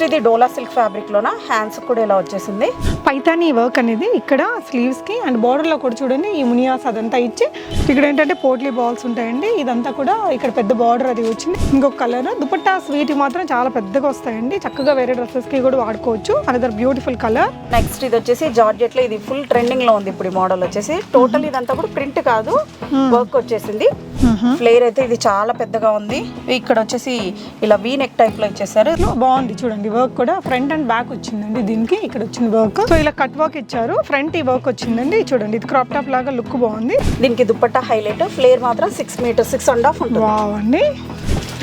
Next ఇది డోలా silk fabric లోన? Hands కూడా ఇలా వచ్చేసింది. పైతాని వర్క్ అనేది ఇక్కడ స్లీవ్స్కి అండ్ border లో కూడా చూడండి ఈ మునియాస్ అదంతా ఇచ్చి ఇక్కడ ఏంటంటే పోట్లీ బాల్స్ ఉంటాయండి. ఇదంతా కూడా ఇక్కడ పెద్ద బార్డర్ అది వచ్చింది. ఇంకొక కలర్ దుపట్టాస్ వీటి మాత్రం చాలా పెద్దగా వస్తాయండి. చక్కగా వేరే డ్రెస్సెస్కి కూడా వాడుకోవచ్చు. అనదర్ బ్యూటిఫుల్ కలర్ నెక్స్ట్ ఇది వచ్చేసి జార్జెట్లో ఇది ఫుల్ ట్రెండింగ్లో ఉంది ఇప్పుడు ఈ మోడల్ వచ్చేసి. టోటల్ ఇదంతా కూడా ప్రింట్ కాదు వర్క్ వచ్చేసింది. ఫ్లేర్ అయితే ఇది చాలా పెద్దగా ఉంది. ఇక్కడ వచ్చేసి ఇలా వీ నెక్ టైప్లో ఇచ్చేసారు. బాగుంది చూడండి వర్క్ కూడా ఫ్రంట్ అండ్ బ్యాక్ వచ్చిందండి దీనికి. ఇక్కడ వచ్చింది వర్క్ సో ఇలా కట్ వర్క్ ఇచ్చారు. ఫ్రంట్ ఈ వర్క్ వచ్చిందండి. చూడండి ఇది క్రాప్ టాప్ లాగా లుక్ బాగుంది. దీనికి దుపట్టా హైలైట్ ఫ్లేర్ మాత్రం six meter six and half ఉంటుంది. అండి.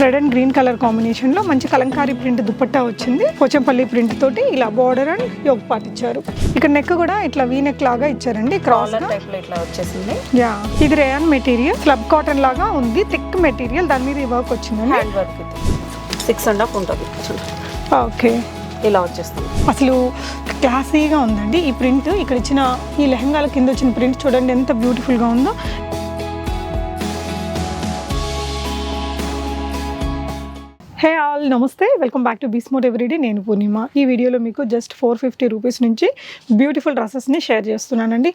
రెడ్ అండ్ గ్రీన్ కలర్ కాంబినేషన్లో మంచి కలంకారీ ప్రింట్ దుపట్టా వచ్చింది. పోచంపల్లి ప్రింట్ తోటి ఇలా బార్డర్ అండ్ యోగ్ పాట్ ఇచ్చారు. ఇక్కడ నెక్ కూడా ఇట్లా వీ నెక్ లాగా ఇచ్చారండి క్రాస్ ఇట్లా వచ్చేసింది. యా ఇది రేయన్ మెటీరియల్ స్లబ్ కాటన్ లాగా ఉంది థిక్ మెటీరియల్ దాని మీద ఈ వర్క్ వచ్చిందండి. హ్యాండ్ వర్క్ ఇది. సిక్స్ అండ్ హాఫ్ ఉంటుంది. చూడండి. ఓకే ఇలా వచ్చేస్తుంది. అసలు క్లాసీగా ఉందండి ఈ ప్రింట్. ఇక్కడ ఇచ్చిన ఈ లెహంగాల కింద వచ్చిన ప్రింట్ చూడండి ఎంత బ్యూటిఫుల్గా ఉందో. Hey all namaste. Welcome back to బీస్మోట్ everyday నేను పూర్ణిమ. ఈ వీడియోలో మీకు జస్ట్ ఫోర్ ఫిఫ్టీ రూపీస్ నుంచి బ్యూటిఫుల్ డ్రెస్సెస్ని షేర్ చేస్తున్నానండి.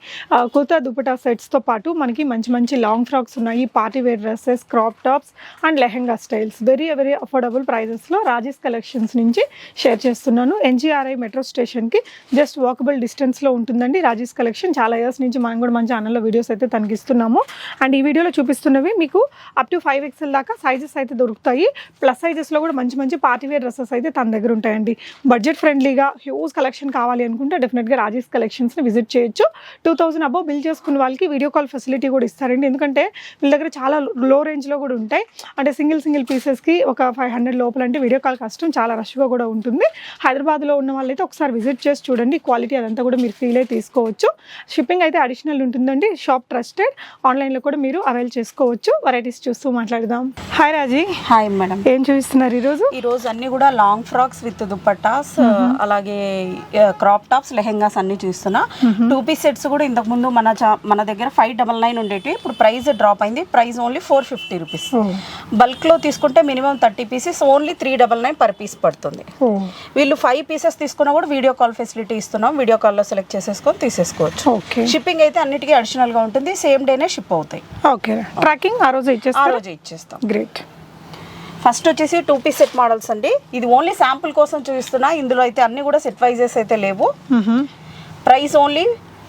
కుర్తా దుపటా సెట్స్తో పాటు మనకి మంచి మంచి లాంగ్ ఫ్రాక్స్ ఉన్నాయి. Party wear dresses crop tops and lehenga styles very very affordable ప్రైజెస్లో రాజేష్ కలెక్షన్స్ నుంచి షేర్ చేస్తున్నాను. ఎన్జీఆర్ఐ మెట్రో స్టేషన్కి జస్ట్ వాకబుల్ డిస్టెన్స్లో ఉంటుందండి రాజేష్ కలెక్షన్ చాలా ఇయర్స్ నుంచి మనం కూడా మన ఛానల్లో వీడియోస్ అయితే తనిగిస్తున్నాము అండ్ ఈ వీడియోలో చూపిస్తున్నవి మీకు అప్ టు ఫైవ్ ఎక్స్ఎల్ దాకా సైజెస్ అయితే దొరుకుతాయి. ప్లస్ సైజెస్ సైజెస్లో కూడా మంచి మంచి పార్టీ వేర్ డ్రెస్సెస్ అయితే తన దగ్గర ఉంటాయండి. బడ్జెట్ ఫ్రెండ్లీగా హ్యూజ్ కలెక్షన్ కావాలి అనుకుంటే డెఫినెట్గా రాజేష్ కలెక్షన్స్ని విజిట్ చేయొచ్చు. టూ థౌసండ్ అబౌవ్ బిల్ చేసుకున్న వాళ్ళకి వీడియో కాల్ ఫెసిలిటీ కూడా ఇస్తారండి. ఎందుకంటే వీళ్ళ దగ్గర చాలా లో రేంజ్లో కూడా ఉంటాయి. అంటే సింగిల్ సింగిల్ పీసెస్కి ఒక ఫైవ్ హండ్రెడ్ లోపల అంటే వీడియో కాల్ కష్టం చాలా రష్గా కూడా ఉంటుంది. హైదరాబాద్లో ఉన్న వాళ్ళైతే ఒకసారి విజిట్ చేసి చూడండి. క్వాలిటీ అదంతా కూడా మీరు ఫీల్ అయితే తీసుకోవచ్చు. షిప్పింగ్ అయితే అడిషనల్ ఉంటుందండి. Shop trusted. ఆన్లైన్లో కూడా మీరు అవైల్ చేసుకోవచ్చు. వెరైటీస్ చూస్తూ మాట్లాడదాం. హాయ్ రాజీ హాయ్ మేడం ఏం చూపిస్తున్నారు? ఈరోజు? ఈ రోజు అన్ని కూడా లాంగ్ ఫ్రాక్స్ విత్ దుపట్టాస్ అలాగే క్రాప్ టాప్స్ లెహెంగాస్ అన్ని చూస్తున్నా. టూ పీస్ సెట్స్ కూడా ఇంతకు ముందు మన మన దగ్గర ఫైవ్ డబల్ నైన్ ఉండేవి ఇప్పుడు ప్రైస్ డ్రాప్ అయింది. Price only four fifty rupees ఓ. బల్క్లో తీసుకుంటే minimum thirty pieces only three double nine per piece పడుతుంది. వీళ్ళు ఫైవ్ పీసెస్ తీసుకున్నా కూడా వీడియో కాల్ ఫెసిలిటీ ఇస్తున్నాం. వీడియో కాల్లో సెలెక్ట్ చేసేసుకొని తీసేసుకోవచ్చు. షిప్పింగ్ అయితే అన్నిటికీ అడిషనల్గా ఉంటుంది. సేమ్ డేనే షిప్ అవుతాయి. ఓకే. ట్రాకింగ్ ఆ రోజు ఆ రోజు ఇచ్చేస్తాం. గ్రేట్ ఫస్ట్ వచ్చేసి టూ పీస్ సెట్ మోడల్స్ అండి. ఇది ఓన్లీ శాంపుల్ కోసం చూపిస్తున్నా. ఇందులో అయితే అన్ని కూడా సెట్ వైజెస్ అయితే లేవు. Price only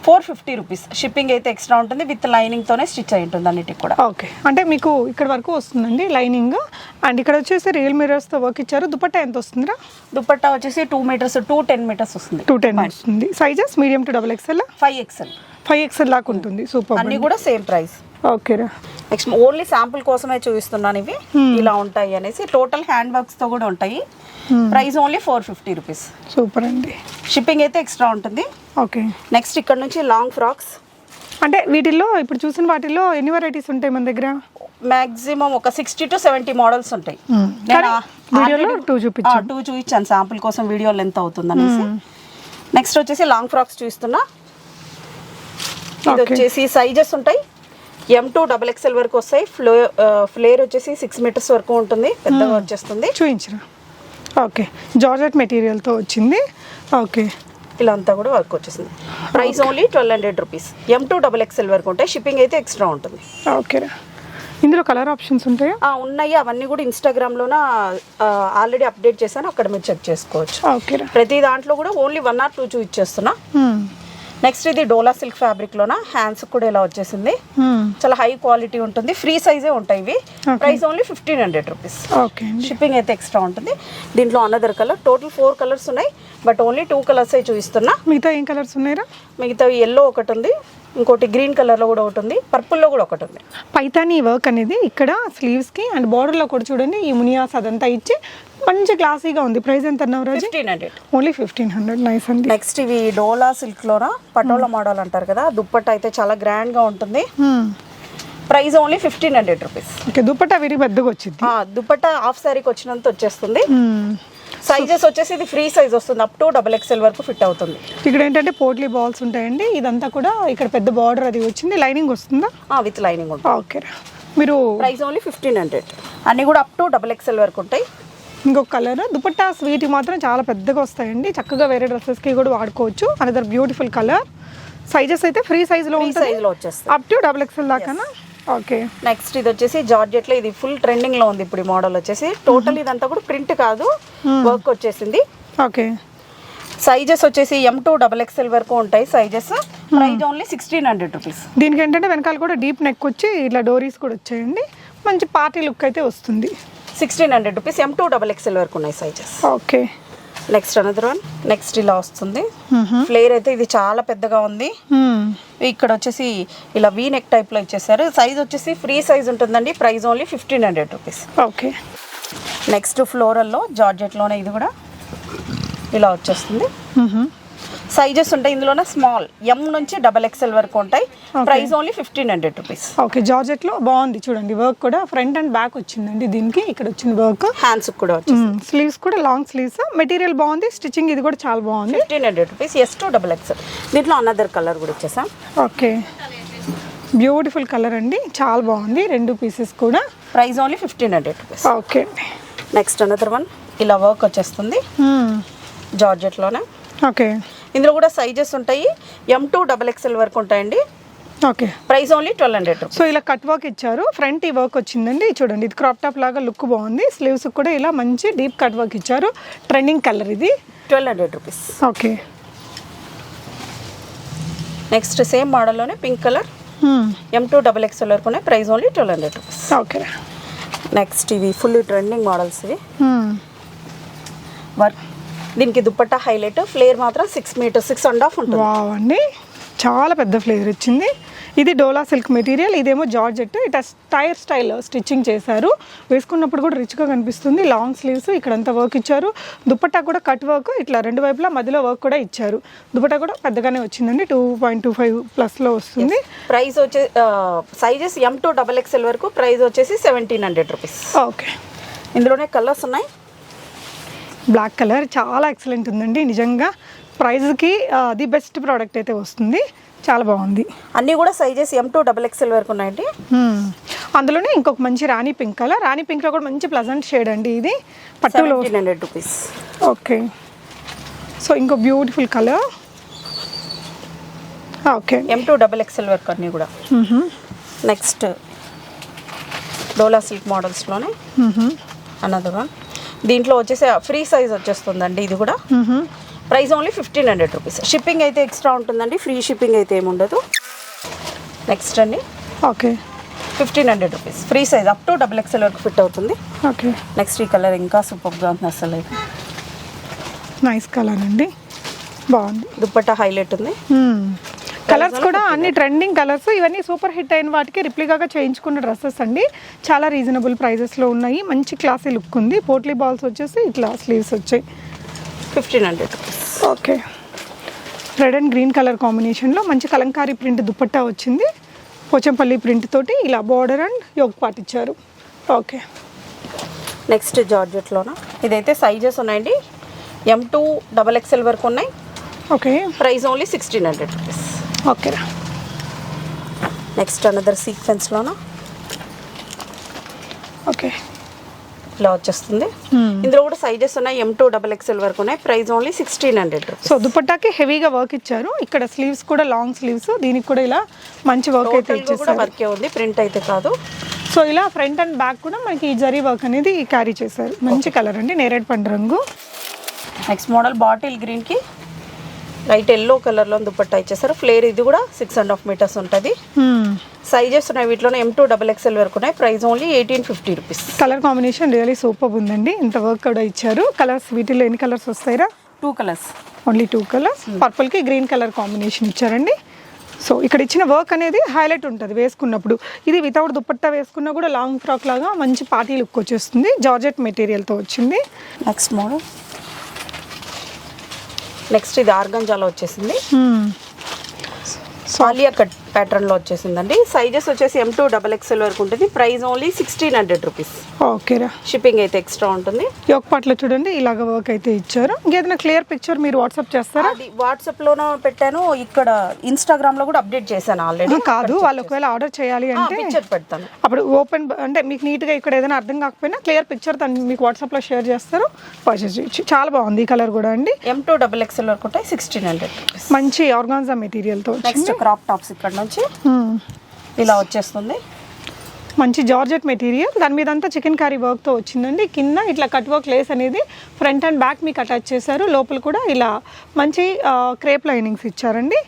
four fifty rupees. Shipping అయితే ఎక్స్ట్రా ఉంటుంది. విత్ లైనింగ్ తోనే స్టిచ్ అయి ఉంటుంది అన్నిటికి కూడా. ఓకే. అంటే మీకు ఇక్కడ వరకు వస్తుందండి లైనింగ్. అండ్ ఇక్కడ వచ్చేసి రియల్ మిరర్స్తో వర్క్ ఇచ్చారు. దుపట్టా ఎంత వస్తుందిరా? దుపట్టా వచ్చేసి two meters two ten meters వస్తుంది. టూ టెన్ వస్తుంది. Sizes medium to double XL five XL five XL దాకా ఉంటుంది. సూపర్ అన్ని కూడా సేమ్ ప్రైస్. ఓకేరా. నెక్స్ట్ ఓన్లీ శాంపుల్ కోసమే చూపిస్తున్నాను ఇవి. ఇలా ఉంటాయి అనేసి టోటల్ హ్యాండ్ వర్క్స్తో కూడా ఉంటాయి. Price only four fifty rupees super అండి. షిప్పింగ్ అయితే ఎక్స్ట్రా ఉంటుంది. ఓకే నెక్స్ట్ ఇక్కడ నుంచి లాంగ్ ఫ్రాక్స్ అంటే వీటిల్లో ఇప్పుడు చూసిన వాటిల్లో ఎన్ని వెరైటీస్ ఉంటాయి మన దగ్గర? మాక్సిమం ఒక సిక్స్టీ టు సెవెంటీ మోడల్స్ ఉంటాయి. కానీ వీడియోలో two చూపించు. టూ చూపించాను. శాంపుల్ కోసం వీడియో లెంత్ అవుతుంది అనేసి. నెక్స్ట్ వచ్చేసి లాంగ్ ఫ్రాక్స్ చూస్తున్నా ఇది. వచ్చేసి సైజెస్ ఉంటాయి. ఎం టూ డబల్ ఎక్స్ఎల్ వరకు వస్తాయి. ఫ్లో ఫ్లేర్ వచ్చేసి సిక్స్ మీటర్స్ వరకు ఉంటుంది. పెద్దగా వచ్చేస్తుంది. చూపించరా ఓకే జార్జెట్ మెటీరియల్తో వచ్చింది. ఓకే ఇలా అంతా కూడా వర్క్ వచ్చేసింది. Price only twelve hundred rupees M two double XL వరకు ఉంటాయి. షిప్పింగ్ అయితే ఎక్స్ట్రా ఉంటుంది. ఓకేరా ఇందులో కలర్ ఆప్షన్స్ ఉంటాయా? ఉన్నాయి. అవన్నీ కూడా ఇన్స్టాగ్రామ్లోన ఆల్రెడీ అప్డేట్ చేశాను. అక్కడ మీరు చెక్ చేసుకోవచ్చు. ఓకేరా ప్రతి దాంట్లో కూడా ఓన్లీ వన్ ఆర్ టూ చూపించేస్తున్నా. నెక్స్ట్ ఇది డోలా సిల్క్ ఫ్యాబ్రిక్ లోన? హ్యాండ్స్ కూడా ఇలా వచ్చేసింది. చాలా హై క్వాలిటీ ఉంటుంది. ఫ్రీ సైజే ఉంటాయి ఇవి. Price only fifteen hundred rupees shipping అయితే ఎక్స్ట్రా ఉంటుంది. దీంట్లో another colour total four colours ఉన్నాయి. బట్ ఓన్లీ టూ కలర్స్ చూపిస్తున్నా. మిగతా ఏం కలర్స్ ఉన్నాయరా? మిగతా ఎల్లో ఒకటి ఉంది. ఇంకోటి గ్రీన్ కలర్లో కూడా ఒకటి ఉంది పర్పుల్లో కూడా ఒకటి ఉంది. పైతాని వర్క్ అనేది ఇక్కడ స్లీవ్స్కి అండ్ బార్డర్లో కూడా చూడండి ఈ మునియాస్ అదంతా ఇచ్చి మంచి క్లాసీగా ఉంది. ప్రైస్ ఎంత అన్నావు Raju? Fifteen hundred. Only fifteen hundred nice అండి. నెక్స్ట్ ఇవి డోలా సిల్క్ లోన పటోలా మోడల్ అంటారు కదా దుప్పట్ట అయితే చాలా గ్రాండ్గా ఉంటుంది. Price only fifteen hundred rupees. Okay dupatta very పెద్దగా వచ్చింది. దుపట్టా హాఫ్ శారీకి వచ్చినంత వచ్చేస్తుంది. సైజెస్ వచ్చేసి ఇది ఫ్రీ సైజ్ వస్తుంది. అప్ టు డబల్ ఎక్స్ఎల్ వరకు ఫిట్ అవుతుంది. ఇక్కడ ఏంటంటే పోట్లీ బాల్స్ ఉంటాయండి. ఇదంతా కూడా ఇక్కడ పెద్ద బార్డర్ అది వచ్చింది. లైనింగ్ వస్తుందా? విత్ లైనింగ్ ఉంటుంది. ఓకే మీరు ప్రైస్ ఓన్లీ ఫిఫ్టీన్ హండ్రెడ్ అన్ని కూడా అప్ టు డబల్ ఎక్స్ఎల్ వరకు ఉంటాయి. ఇంకొక కలర్ దుపట్టా స్వీట్ మాత్రం చాలా పెద్దగా వస్తాయండి. చక్కగా వేరే డ్రెస్సెస్కి కూడా వాడుకోవచ్చు. అనదర్ బ్యూటిఫుల్ కలర్ సైజెస్ అయితే ఫ్రీ సైజ్లో ఉంటుంది. వచ్చేస్తుంది అప్ టు డబుల్ ఎక్స్ఎల్ దాకానా? ఓకే. నెక్స్ట్ ఇది వచ్చేసి జార్జెట్లో ఇది ఫుల్ ట్రెండింగ్లో ఉంది ఇప్పుడు ఈ మోడల్ వచ్చేసి. టోటల్ ఇదంతా కూడా ప్రింట్ కాదు వర్క్ వచ్చేసింది. ఓకే. సైజెస్ వచ్చేసి ఎం టూ డబల్ ఎక్స్ఎల్ వరకు ఉంటాయి sizes. Price only sixteen hundred rupees దీనికి ఏంటంటే వెనకాల కూడా డీప్ నెక్ వచ్చి ఇట్లా డోరీస్ కూడా వచ్చాయండి. మంచి పార్టీ లుక్ అయితే వస్తుంది. Sixteen hundred rupees M two double XL వరకు ఉన్నాయి sizes. Okay. Next another one next ఇలా వస్తుంది. ఫ్లేర్ అయితే ఇది చాలా పెద్దగా ఉంది. ఇక్కడ వచ్చేసి ఇలా వీ నెక్ టైప్లో ఇచ్చేసారు. సైజ్ వచ్చేసి ఫ్రీ సైజ్ ఉంటుందండి. Price only fifteen hundred rupees okay next ఫ్లోరల్లో జార్జెట్లోనే ఇది కూడా ఇలా వచ్చేస్తుంది. సైజెస్ ఉంటాయి. ఇందులోనే స్మాల్ ఎం నుంచి డబల్ ఎక్స్ఎల్ వరకు ఉంటాయి. Price only fifteen hundred rupees. Okay జార్జెట్లో బాగుంది చూడండి వర్క్ కూడా. ఫ్రంట్ అండ్ బ్యాక్ వచ్చిందండి దీనికి ఇక్కడ వచ్చిన వర్క్. హ్యాండ్స్ కూడా స్లీవ్స్ కూడా లాంగ్ స్లీవ్స్ మెటీరియల్ బాగుంది స్టిచ్చింగ్ ఇది కూడా చాలా బాగుంది. Fifteen hundred rupees S two double XL దీంట్లో అనదర్ కలర్ కూడా ఇచ్చేసాం ఓకే. బ్యూటిఫుల్ కలర్ అండి చాలా బాగుంది రెండు పీసెస్ కూడా. Price only fifteen hundred rupees okay. అండి నెక్స్ట్ అనదర్ వన్ ఇలా వర్క్ వచ్చేస్తుంది. జార్జెట్లోనే. ఓకే. ఇందులో కూడా సైజెస్ ఉంటాయి ఎం టూ డబల్ ఎక్స్ఎల్ వరకు ఉంటాయండి. Okay price only twelve hundred so ఇలా కట్ వర్క్ ఇచ్చారు. ఫ్రంట్ ఈ వర్క్ వచ్చిందండి. చూడండి ఇది క్రాప్ టాప్ లాగా లుక్ బాగుంది. స్లీవ్స్ కూడా ఇలా మంచి డీప్ కట్ వర్క్ ఇచ్చారు. ట్రెండింగ్ కలర్ ఇది. Twelve hundred rupees okay next same మోడల్లోనే pink colour M two double XL వరకు ఉన్నాయి. Price only twelve hundred rupees okay next ఇవి ఫుల్ ట్రెండింగ్ మోడల్స్ ఇవి. వర్క్ దీనికి దుప్పట్టా హైలైట్ ఫ్లేర్ మాత్రం six metre six and half ఉంటుంది. అండి. చాలా పెద్ద ఫ్లేవర్ వచ్చింది ఇది డోలా సిల్క్ మెటీరియల్ ఇదేమో జార్జెట్. ఇట టైర్ స్టైల్ స్టిచ్చింగ్ చేశారు. వేసుకున్నప్పుడు కూడా రిచ్గా కనిపిస్తుంది. లాంగ్ స్లీవ్స్ ఇక్కడంతా వర్క్ ఇచ్చారు. దుపట్టా కూడా కట్ వర్క్ ఇట్లా రెండు వైపులా మధ్యలో వర్క్ కూడా ఇచ్చారు. దుపట్టా కూడా పెద్దగానే వచ్చిందండి. టూ పాయింట్ టూ ఫైవ్ ప్లస్లో వస్తుంది. ప్రైస్ వచ్చే sizes M to double XL వరకు ప్రైస్ వచ్చేసి సెవెంటీన్ హండ్రెడ్ రూపీస్ ఓకే ఇందులోనే కలర్స్ ఉన్నాయి? బ్లాక్ కలర్ చాలా ఎక్సలెంట్ ఉందండి. నిజంగా ప్రైస్కి ది బెస్ట్ ప్రోడక్ట్ అయితే వస్తుంది. చాలా బాగుంది. అన్నీ కూడా sizes M to double XL వరకు ఉన్నాయండి. అందులోనే ఇంకొక మంచి రాణి పింక్ కలర్. రాణి పింక్లో కూడా మంచి ప్లజెంట్ షేడ్ అండి ఇది. పట్టులో హండ్రెడ్ రూపీస్ ఓకే. సో ఇంకో beautiful colour okay. M to double XL వరకు అన్నీ కూడా. నెక్స్ట్ డోలా సిల్క్ మోడల్స్లోనే అనదర్ వన్ దీంట్లో వచ్చేసి ఫ్రీ సైజ్ వచ్చేస్తుందండి ఇది కూడా. Price only fifteen hundred rupees shipping అయితే ఎక్స్ట్రా ఉంటుందండి. ఫ్రీ షిప్పింగ్ అయితే ఏమి ఉండదు. నెక్స్ట్ అండి. Okay fifteen hundred rupees. Free size up to double XL వరకు ఫిట్ అవుతుంది. ఓకే నెక్స్ట్ ఈ కలర్ ఇంకా సూపర్గా ఉంది అసలు. అయితే నైస్ కలర్ అండి. బాగుంది. దుప్పట్టా హైలైట్ ఉంది. కలర్స్ కూడా అన్ని ట్రెండింగ్ కలర్స్ ఇవన్నీ సూపర్ హిట్ అయిన వాటికి రిప్లికాగా చేయించుకున్న డ్రెస్సెస్ అండి. చాలా రీజనబుల్ ప్రైజెస్లో ఉన్నాయి. మంచి క్లాసీ లుక్ ఉంది. పోట్లీ బాల్స్ వచ్చేసి ఇట్లా స్లీవ్స్ వచ్చాయి. Fifteen hundred rupees okay red and green colour కాంబినేషన్లో మంచి కలంకారీ ప్రింట్ దుపట్టా వచ్చింది. పోచంపల్లి ప్రింట్ తోటి ఇలా బార్డర్ అండ్ యోగ్ పాట్ ఇచ్చారు. ఓకే నెక్స్ట్ జార్జెట్లోన ఇదైతే సైజెస్ ఉన్నాయండి. ఎం టూ డబల్ ఎక్స్ఎల్ వరకు ఉన్నాయి. Okay price only sixteen hundred rupees okay next another సీక్వెన్స్లోన okay ఇలా వచ్చేస్తుంది. ఇందులో కూడా సైజెస్ ఉన్నాయి. ఎం టూ డబల్ ఎక్స్ఎల్ వరకు ఉన్నాయి. Price only sixteen hundred so దుపట్టాకి హెవీగా వర్క్ ఇచ్చారు. ఇక్కడ స్లీవ్స్ కూడా లాంగ్ స్లీవ్స్ దీనికి కూడా ఇలా మంచి వర్క్ అయితే ఇచ్చేసారు. వర్కే ఉంది. ప్రింట్ అయితే కాదు. సో ఇలా ఫ్రంట్ అండ్ బ్యాక్ కూడా మనకి ఈ జరీ వర్క్ అనేది క్యారీ చేశారు. మంచి కలర్ అండి. నేరేడ్ పండు రంగు. నెక్స్ట్ మోడల్ బాటిల్ గ్రీన్కి లైట్ ఎల్లో కలర్లో దుపట్టా ఇచ్చేసారు ఫ్లేర్ ఇది కూడా సిక్స్ అండ్ హాఫ్ మీటర్స్ ఉంటుంది. సైజెస్ ఉన్నాయి వీటిలోనే ఎం టూ డబల్ ఎక్స్ఎల్ వరకు ఉన్నాయి. Price only eighteen fifty rupees colour combination really super ఉందండి. ఇంత వర్క్ కూడా ఇచ్చారు. కలర్స్ వీటిలో ఎన్ని colours వస్తాయిరా? Two colours only two colours పర్పుల్కి green colour combination ఇచ్చారండి. సో ఇక్కడ ఇచ్చిన వర్క్ అనేది హైలైట్ ఉంటుంది వేసుకున్నప్పుడు. ఇది వితౌట్ దుపట్టా వేసుకున్నా కూడా లాంగ్ ఫ్రాక్ లాగా మంచి పార్టీ లుక్ వచ్చేస్తుంది. జార్జెట్ మెటీరియల్తో వచ్చింది. నెక్స్ట్ మోడల్ నెక్స్ట్ ఇది ఆర్గంజాలో వచ్చేసింది. ఆలియా కట్. ప్యాటర్న్లో వచ్చేసిందండి. సైజెస్ వచ్చేసి ఎం టూ డబల్ ఎక్స్ఎల్ వరకు ఉంటుంది. Price only sixteen hundred rupees ఓకేరా షిప్పింగ్ అయితే ఎక్స్ట్రా ఉంటుంది. యోగ పాటలో చూడండి ఇలాగ వర్క్ అయితే ఇచ్చారు. ఇంకేదైనా క్లియర్ పిక్చర్ మీరు వాట్సాప్ చేస్తారా? అది వాట్సాప్ లోనో పెట్టాను. ఇక్కడ ఇన్స్టాగ్రామ్లో కూడా అప్డేట్ చేశాను ఆల్రెడీ కాదు వాళ్ళు ఒకవేళ ఆర్డర్ చేయాలి అంటే పిక్చర్ పెడతాను. అప్పుడు ఓపెన్ అంటే మీకు నీట్గా ఇక్కడ ఏదైనా అర్థం కాకపోయినా క్లియర్ పిక్చర్ తను మీకు వాట్సాప్లో షేర్ చేస్తారు. పర్చేస్ చేయొచ్చు చాలా బాగుంది ఈ కలర్ కూడా అండి. ఎం టూ డబల్ ఎక్స్ఎల్ వరకు ఉంటాయి సిక్స్టీన్ హండ్రెడ్ మంచి ఆర్గాన్జా మెటీరియల్తో నెక్స్ట్ క్రాప్ టాప్స్ ఇక్కడ నుంచి ఇలా వచ్చేస్తుంది. మంచి జార్జెట్ మెటీరియల్. దాని మీద అంతా చికెన్ కర్రీ వర్క్తో వచ్చిందండి. కింద ఇట్లా కట్ వర్క్ లేస్ అనేది ఫ్రంట్ అండ్ బ్యాక్ మీకు అటాచ్ చేశారు. లోపల కూడా ఇలా మంచి క్రేప్ లైనింగ్స్ ఇచ్చారండి.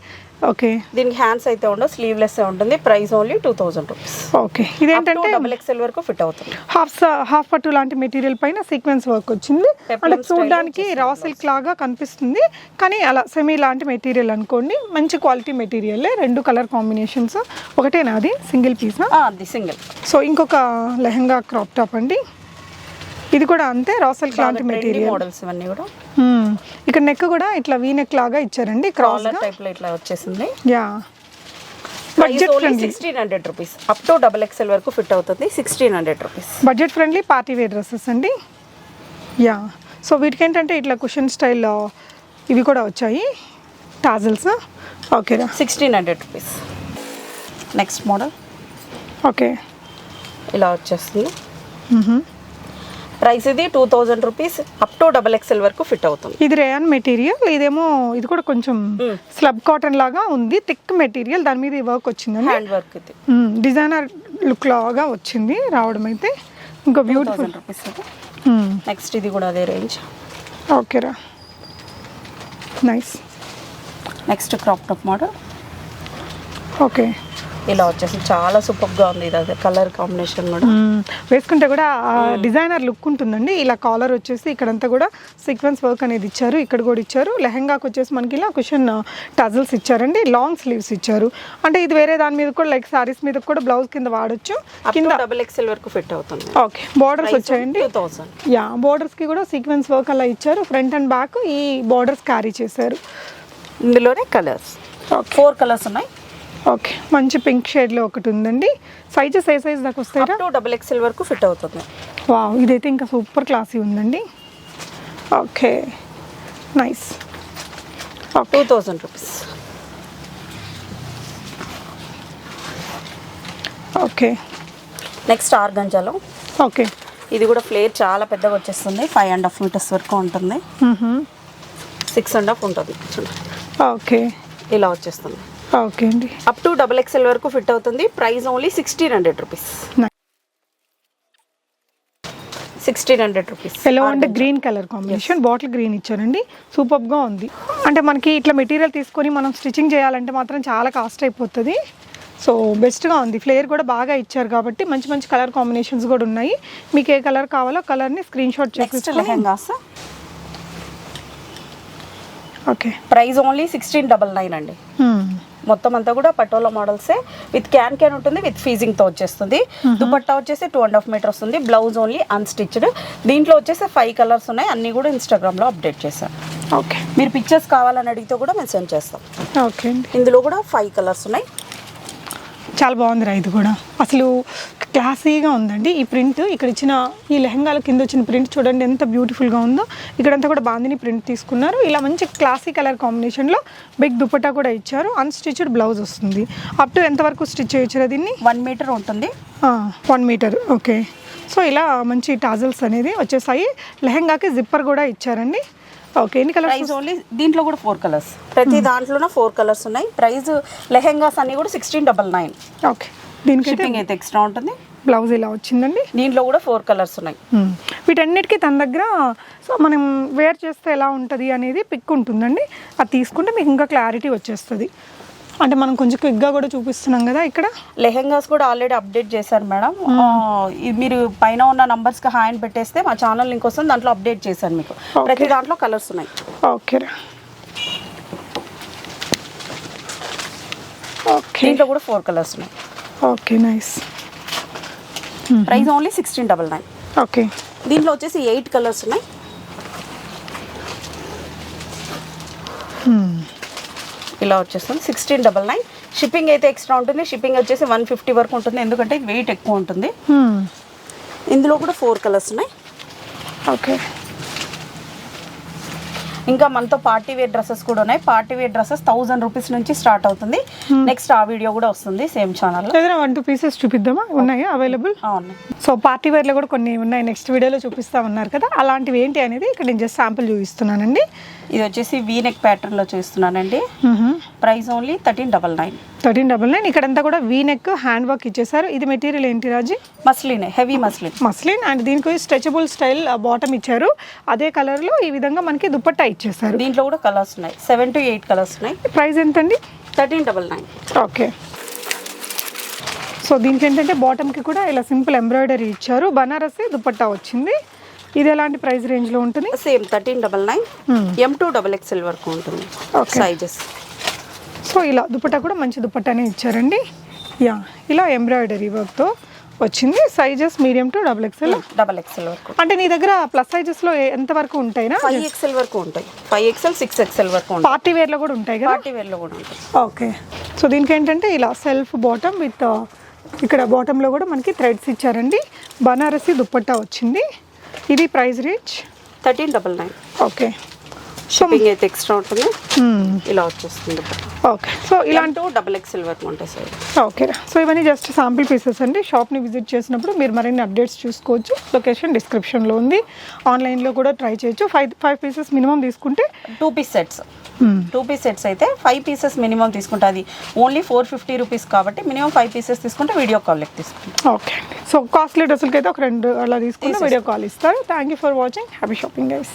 ఓకే. దీనికి హ్యాండ్స్ అయితే ఉండవు స్లీవ్లెస్ ఉంటుంది price only two thousand rupees. Okay. ఇదేంటంటే డబల్ ఎక్స్ఎల్ వరకు ఫిట్ అవుతుంది. హాఫ్ హాఫ్ పట్టు లాంటి మెటీరియల్ పైన సీక్వెన్స్ వర్క్ వచ్చింది. అంటే చూడడానికి రా సిల్క్ లాగా కనిపిస్తుంది. కానీ అలా సెమీ లాంటి మెటీరియల్ అనుకోండి మంచి క్వాలిటీ మెటీరియల్ రెండు కలర్ కాంబినేషన్స్ ఒకటేనా అది సింగిల్ పీస్ అది సింగిల్ సో ఇంకొక లెహంగా క్రాప్ టాప్ అండి. ఇది కూడా అంతే రా సిల్క్ లాంటి మెటీరియల్ మోడల్స్ ఇవన్నీ కూడా. ఇక్కడ నెక్ కూడా ఇట్లా వీ నెక్ లాగా ఇచ్చారండి క్రాస్ టైప్లో ఇట్లా వచ్చేసింది. Yeah budget friendly sixteen hundred rupees up to double XL వరకు ఫిట్ అవుతుంది sixteen hundred rupees budget friendly party wear dresses అండి. యా సో వీటికి ఏంటంటే ఇట్లా కుషన్ స్టైల్ ఇవి కూడా వచ్చాయి. టాజల్స్ ఓకేరా sixteen hundred rupees next model okay ఇలా వచ్చేస్తుంది. ప్రైస్ ఇది two thousand rupees up to double XL వరకు ఫిట్ అవుతుంది. ఇది రేయాన్ మెటీరియల్ ఇదేమో ఇది కూడా కొంచెం స్లబ్ కాటన్ లాగా ఉంది థిక్ మెటీరియల్ దాని మీద వర్క్ వచ్చిందండి. హ్యాండ్ వర్క్ ఇది. డిజైనర్ లుక్ లాగా వచ్చింది రావడం అయితే. ఇంకో బ్యూటిఫుల్ రూపీస్ నెక్స్ట్ ఇది. కూడా అదే రేంజ్ ఓకేరా nice next crop top model okay ఇలా వచ్చేసి చాలా సూపర్గా ఉంది ఇది. కలర్ కాంబినేషన్ కూడా. వేసుకుంటే కూడా డిజైనర్ లుక్ ఉంటుందండి. ఇలా కాలర్ వచ్చేసి ఇక్కడంతా కూడా సీక్వెన్స్ వర్క్ అనేది ఇచ్చారు. ఇక్కడ కూడా ఇచ్చారు. లెహంగాకి వచ్చేసి మనకి ఇలా కుషన్ టజల్స్ ఇచ్చారండి. లాంగ్ స్లీవ్స్ ఇచ్చారు. అంటే ఇది వేరే దాని మీద కూడా లైక్ సారీస్ మీద కూడా బ్లౌజ్ కింద వాడచ్చు. టు డబల్ ఎక్స్ఎల్ వరకు ఫిట్ అవుతుంది. ఓకే బార్డర్స్ వచ్చాయండి. యా బార్డర్స్కి కూడా సీక్వెన్స్ వర్క్ అలా ఇచ్చారు. ఫ్రంట్ అండ్ బ్యాక్ ఈ బార్డర్స్ క్యారీ చేశారు. ఇందులోనే కలర్స్ ఫోర్ కలర్స్ ఉన్నాయి. ఓకే. మంచి పింక్ షేడ్లో ఒకటి ఉందండి సైజెస్ ఏ సైజ్ దాకా వస్తాయా డబల్ ఎక్స్ఎల్ వరకు ఫిట్ అవుతుంది. వావ్ ఇదైతే ఇంకా సూపర్ క్లాసీ ఉందండి. Okay. Nice. Two thousand rupees. Okay. Next ఆర్గంజాలో okay. ఇది కూడా ఫ్లేర్ చాలా పెద్దగా వచ్చేస్తుంది. ఫైవ్ అండ్ హాఫ్ మీటర్స్ వరకు ఉంటుంది. సిక్స్ అండ్ హాఫ్ ఉంటుంది. ఓకే. ఇలా వచ్చేస్తుంది. ఓకే అండి. అప్ టు డబల్ ఎక్స్ఎల్ వరకు ఫిట్ అవుతుంది. Price only sixteen hundred rupees sixteen hundred rupees yellow అంటే green colour combination bottle green ఇచ్చారండి సూపర్గా ఉంది. అంటే మనకి ఇట్లా మెటీరియల్ తీసుకొని మనం స్టిచ్చింగ్ చేయాలంటే మాత్రం చాలా కాస్ట్ అయిపోతుంది. సో బెస్ట్గా ఉంది. ఫ్లేర్ కూడా బాగా ఇచ్చారు కాబట్టి మంచి మంచి కలర్ కాంబినేషన్స్ కూడా ఉన్నాయి. మీకు ఏ కలర్ కావాలో కలర్ని స్క్రీన్ షాట్ నెక్స్ట్ చేసి lehengas okay price only sixteen double nine అండి. మొత్తం అంతా కూడా పటోలా మోడల్సే విత్ క్యాన్ క్యాన్ ఉంటుంది విత్ ఫీజింగ్తో వచ్చేస్తుంది. దుపట్టా వచ్చేసి టూ అండ్ హాఫ్ మీటర్ వస్తుంది బ్లౌజ్ ఓన్లీ అన్స్టిచ్డ్ దీంట్లో వచ్చేసి ఫైవ్ కలర్స్ ఉన్నాయి అన్ని కూడా ఇన్స్టాగ్రామ్లో అప్డేట్ చేశాను. ఓకే. మీరు పిక్చర్స్ కావాలని అడిగితే కూడా మేము సెండ్ చేస్తాం. ఓకే ఇందులో కూడా ఫైవ్ కలర్స్ ఉన్నాయి. చాలా బాగుందిరా ఇది కూడా. అసలు క్లాసీగా ఉందండి. ఈ ప్రింట్ ఇక్కడ ఇచ్చిన ఈ లెహంగాల కింద వచ్చిన ప్రింట్ చూడండి ఎంత బ్యూటిఫుల్గా ఉందో. ఇక్కడంతా కూడా బాందిని ప్రింట్ తీసుకున్నారు. ఇలా మంచి క్లాసీ కలర్ కాంబినేషన్లో బిగ్ దుపట్టా కూడా ఇచ్చారు. అన్స్టిచ్డ్ బ్లౌజ్ వస్తుంది. అప్ టు ఎంతవరకు స్టిచ్ చేయొచ్చు దీన్ని? వన్ మీటర్ ఉంటుంది. One metre. ఓకే. సో ఇలా మంచి టాజల్స్ అనేది వచ్చేసాయి. లెహంగాకి జిప్పర్ కూడా ఇచ్చారండి. ఓకే ఎన్ని కలర్స్ ప్రైస్ ఓన్లీ దీంట్లో కూడా ఫోర్ కలర్స్. ప్రతి దాంట్లోనే ఫోర్ కలర్స్ ఉన్నాయి. ప్రైస్ లెహెంగాస్ అన్ని కూడా సిక్స్టీన్ డబల్ నైన్. ఓకే. దీనికైతే షిప్పింగ్ అయితే ఎక్స్ట్రా ఉంటుంది. బ్లౌజ్ ఇలా వచ్చిందండి. దీంట్లో కూడా ఫోర్ కలర్స్ ఉన్నాయి. వీటన్నిటికీ తన దగ్గర సో మనం వేర్ చేస్తే ఎలా ఉంటుంది అనేది పిక్ ఉంటుందండి. అది తీసుకుంటే మీకు ఇంకా క్లారిటీ వచ్చేస్తుంది. అంటే మనం కొంచెం క్విక్గా కూడా చూపిస్తున్నాం కదా ఇక్కడ. లెహెంగాస్ కూడా ఆల్రెడీ అప్డేట్ చేశారు మేడం. మీరు పైన ఉన్న numbers కి హాయ్ అని పెట్టేస్తే మా ఛానల్ లింక్ వస్తుంది దాంట్లో అప్డేట్ చేశాను మీకు. ప్రతి దాంట్లో కలర్స్ ఉన్నాయి. ఓకేరా ఓకే దీంట్లో కూడా ఫోర్ కలర్స్ ఉన్నాయి. Okay nice price only sixteen double nine okay దీంట్లో వచ్చేసి ఎయిట్ కలర్స్ ఉన్నాయి. ఇలా వచ్చేస్తుంది. సిక్స్టీన్ డబల్ నైన్ షిప్పింగ్ అయితే ఎక్స్ట్రా ఉంటుంది. షిప్పింగ్ వచ్చేసి వన్ ఫిఫ్టీ వరకు ఉంటుంది. ఎందుకంటే వెయిట్ ఎక్కువ ఉంటుంది. ఇందులో కూడా ఫోర్ కలర్స్ ఉన్నాయి. ఓకే ఇంకా మనతో పార్టీ వేర్ డ్రెస్సెస్ కూడా ఉన్నాయి. Party wear dresses thousand rupees నుంచి స్టార్ట్ అవుతుంది. నెక్స్ట్ ఆ వీడియో కూడా వస్తుంది సేమ్ ఏదైనా వన్ టూ పీసెస్ చూపిద్దామా? ఉన్నాయా? అవైలబుల్ అవును. సో పార్టీ వేర్లో కూడా కొన్ని ఉన్నాయి. నెక్స్ట్ వీడియోలో చూపిస్తా ఉన్నారు కదా. అలాంటివి ఏంటి అనేది ఇక్కడ నేను జస్ట్ శాంపుల్ చూపిస్తున్నానండి. ఇది వచ్చేసి వీ నెక్ ప్యాటర్న్లో చూస్తున్నానండి. Price only thirteen double nine thirteen double nine ఇక్కడంతా కూడా వీ నెక్ హ్యాండ్ వర్క్ ఇచ్చేసారు ఇది మెటీరియల్ ఏంటి Raji? Muslin heavy muslin muslin and దీనికి స్ట్రెచబుల్ స్టైల్ బాటమ్ ఇచ్చారు. అదే కలర్లో ఈ విధంగా మనకి దుపట్టా ఇచ్చేసారు దీంట్లో కూడా కలర్స్ ఉన్నాయి. సెవెన్ టు ఎయిట్ కలర్స్ ఉన్నాయి. ప్రైస్ ఎంతండి? Thirteen double nine okay so దీనికి ఏంటంటే బాటమ్కి కూడా ఇలా సింపుల్ ఎంబ్రాయిడరీ ఇచ్చారు. బనారసి దుపట్టా వచ్చింది. ఇది ఎలాంటి ప్రైస్ రేంజ్లో ఉంటుంది? Same thirteen double nine. M to double XL వరకు ఉంటుంది. సైజెస్. సో ఇలా దుపట్టా కూడా మంచి దుపట్టానే ఇచ్చారండి. యా ఇలా ఎంబ్రాయిడరీ వర్క్తో వచ్చింది. Sizes medium to double XL double XL వరకు. అంటే నీ దగ్గర ప్లస్ సైజెస్లో ఎంత వరకు ఉంటాయినా? ఫైవ్ ఎక్స్ఎల్ వరకు ఉంటాయి. ఫైవ్ ఎక్స్ఎల్ సిక్స్ ఎక్స్ఎల్ వరకు ఉంటాయి. పార్టీ వేర్లో కూడా ఉంటాయి కదా? పార్టీ వేర్లో కూడా ఉంటాయి. ఓకే. సో దీనికి ఏంటంటే ఇలా సెల్ఫ్ బాటమ్ విత్ ఇక్కడ బాటంలో కూడా మనకి థ్రెడ్స్ ఇచ్చారండి. బనారసి దుపట్టా వచ్చింది. ఇది price reach thirteen double nine. Okay. Shipping అయితే ఎక్స్ట్రా ఉంటుంది. ఇలా వచ్చేస్తుంది. ఓకే. సో ఇలా ఇలాంటి డబల్ ఎక్స్ఎల్ వరకు ఉంటాయి సార్. ఓకే. సో ఇవన్నీ జస్ట్ శాంపిల్ పీసెస్ అండి. షాప్ని విజిట్ చేసినప్పుడు మీరు మరిన్ని అప్డేట్స్ చూసుకోవచ్చు. లొకేషన్ డిస్క్రిప్షన్లో ఉంది. ఆన్లైన్లో కూడా ట్రై చేయొచ్చు. ఫైవ్ ఫైవ్ పీసెస్ మినిమం తీసుకుంటే two piece sets two piece sets అయితే ఫైవ్ పీసెస్ మినిమం తీసుకుంటే అది ఓన్లీ ఫోర్ ఫిఫ్టీ రూపీస్ కాబట్టి మినిమం ఫైవ్ పీసెస్ తీసుకుంటే వీడియో కాల్ తీసుకుంటాం. ఓకే సో కాస్ట్లీ డ్రెస్సులకి అయితే ఒక రెండు అలా తీసుకుంటే వీడియో కాల్ ఇస్తారు. Thank you for watching happy shopping guys